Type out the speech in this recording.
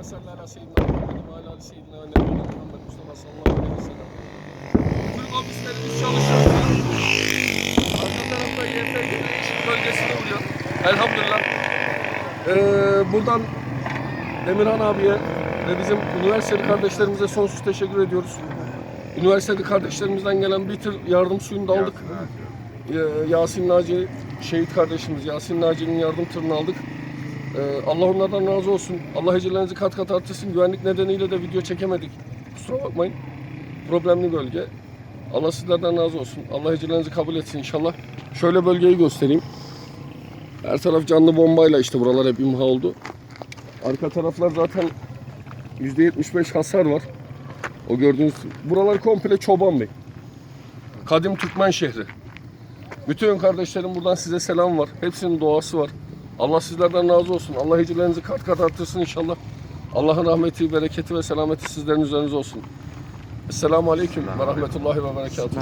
Allahümme salli ala seyyidina Muhammed ve ala seyyidina nebiyina Muhammed Mustafa sallallahu aleyhi ve sellem. Bütün ofislerimiz çalışıyor. Arka tarafta YT Işık bölgesine vuruyor. Elhamdülillah. Ee, buradan Demirhan abiye ve bizim üniversiteli kardeşlerimize sonsuz teşekkür ediyoruz. Üniversiteli kardeşlerimizden gelen bir tır yardım suyunu da aldık. Ee, Yasin Naci, şehit kardeşimiz Yasin Naci'nin yardım tırını aldık. Ee, Allah onlardan razı olsun. Allah ecirlerinizi kat kat artırsın. Güvenlik nedeniyle de video çekemedik. Kusura bakmayın. Problemli bölge. Allah sizlerden razı olsun. Allah ecirlerinizi kabul etsin inşallah. Şöyle bölgeyi göstereyim. Her taraf canlı bombayla işte buralar hep imha oldu. Arka taraflar zaten %75 hasar var. O gördüğünüz buralar komple Çoban Bey. Kadim Türkmen şehri. Bütün kardeşlerim buradan size selam var. Hepsinin duası var. Allah sizlerden razı olsun. Allah hicirlerinizi kat kat arttırsın inşallah. Allah'ın rahmeti, bereketi ve selameti sizlerin üzerinize olsun. Esselamu Aleyküm ve Rahmetullahi ve Berekatuhu.